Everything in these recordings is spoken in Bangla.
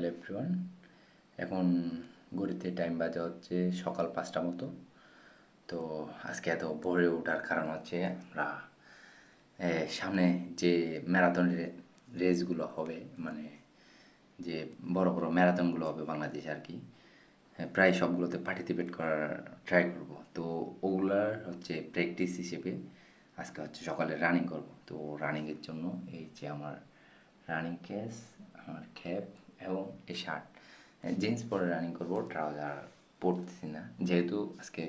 হ্যালো এভরিওয়ান এখন ঘড়িতে টাইম বাজে হচ্ছে সকাল পাঁচটা মতো। তো আজকে এত ভোরে ওঠার কারণ হচ্ছে আমরা সামনে যে ম্যারাথন রেসগুলো হবে মানে যে বড় বড় ম্যারাথনগুলো হবে বাংলাদেশে আর কি প্রায় সবগুলোতে পার্টিসিপেট করার ট্রাই করব। তো ওগুলার হচ্ছে প্র্যাকটিস হিসেবে আজকে হচ্ছে সকালে রানিং করব। তো রানিংয়ের জন্য এই যে আমার রানিং কেস আমার ক্যাপ এবং এই শার্ট জিন্স পরে রানিং করব ট্রাউজার পরতেছি না। যেহেতু আজকে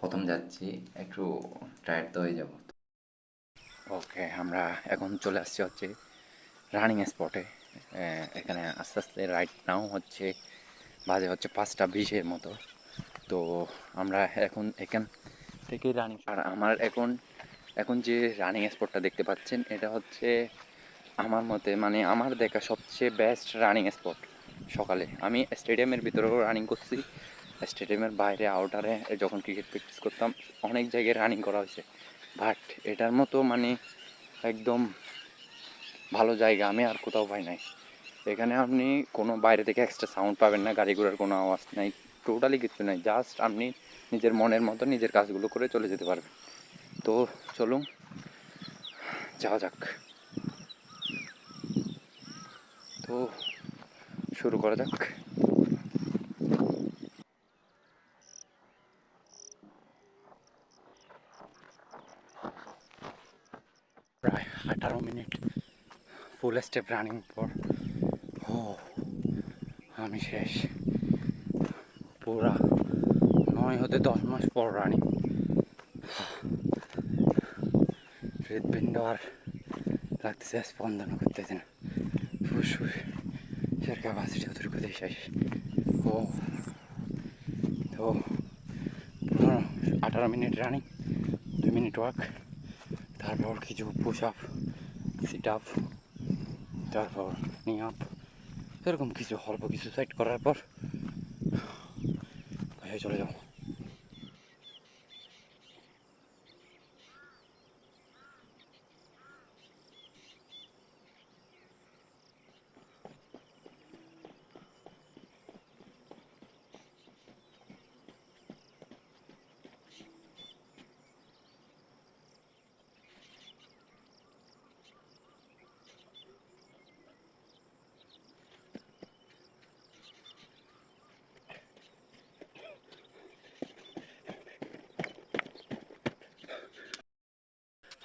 প্রথম যাচ্ছি একটু টায়ার্ড তো হয়ে যাব। ওকে আমরা এখন চলে আসছি হচ্ছে রানিং স্পটে এখানে আস্তে আস্তে রাইট নাও হচ্ছে বাজে হচ্ছে পাঁচটা বিশের মতো। তো আমরা এখন এখান থেকে রানিং আর আমার এখন এখন যে রানিং স্পটটা দেখতে পাচ্ছেন এটা হচ্ছে আমার মতে মানে আমার দেখা সবচেয়ে বেস্ট রানিং স্পট সকালে। আমি স্টেডিয়ামের ভিতরেও রানিং করছি। স্টেডিয়ামের বাইরে আউটারে যখন ক্রিকেট প্র্যাকটিস করতাম, অনেক জায়গায় রানিং করা হয়েছে। বাট এটার মতো মানে একদম ভালো জায়গা আমি আর কোথাও পাই নাই। এখানে আপনি কোনো বাইরে থেকে এক্সট্রা সাউন্ড পাবেন না, গাড়ি ঘোড়ার কোনো আওয়াজ নাই টোটালি কিছু নাই। জাস্ট আপনি নিজের মনের মতো নিজের কাজগুলো করে চলে যেতে পারবেন। তো চলুন, যাওয়া যাক। তো শুরু করা যাক। প্রায় আঠারো মিনিট ফুল স্টেপ রানিং পর, ও, আমি শেষ। পুরা নয় হতে দশ মাস পর রানিং হৃদপিণ্ড আর লাগতেছে স্পন্দন করতেছে না। ফুসফুস সের ক্যাপাসিটি অতটুকু দিয়ে শেষ ও তো পনেরো আঠারো মিনিট রানিং দুই মিনিট ওয়াক তারপর কিছু পুশ আপ সিট আপ তারপর নি আপ এরকম কিছু অল্প কিছু সাইড করার পর চলে যাও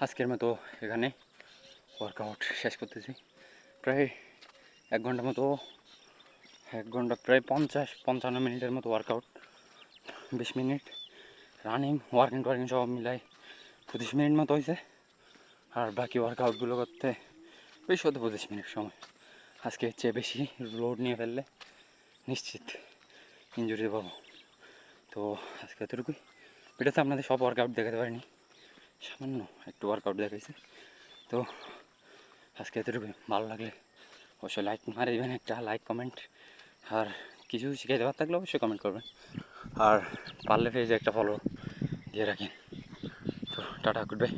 আজকের মতো এখানে ওয়ার্কআউট শেষ করতেছি। প্রায় এক ঘণ্টা মতো, এক ঘণ্টা প্রায় পঞ্চাশ, পঞ্চান্ন মিনিটের মতো ওয়ার্কআউট বিশ মিনিট রানিং ওয়ার্কিং টোয়ার্কিং সব মিলাই পঁচিশ মিনিট মতো হয়েছে আর বাকি ওয়ার্কআউটগুলো করতে বেশ হতো পঁচিশ মিনিট সময়। আজকে চেয়ে বেশি লোড নিয়ে ফেললে নিশ্চিত ইঞ্জুরি পাবো তো আজকে এতটুকুই। ভিডিওতে আপনাদের সব ওয়ার্কআউট দেখাতে পারিনি। সামান্য একটু ওয়ার্কআউট দেখাইছে। তো আজকে এতটুকু। ভালো লাগলে অবশ্যই লাইক মারে দেবেন, একটা লাইক কমেন্ট আর কিছু শিখে দেওয়ার থাকলে অবশ্যই কমেন্ট করবেন। আর পারলে পেজে একটা ফলো দিয়ে রাখেন। তো টাটা গুড বাই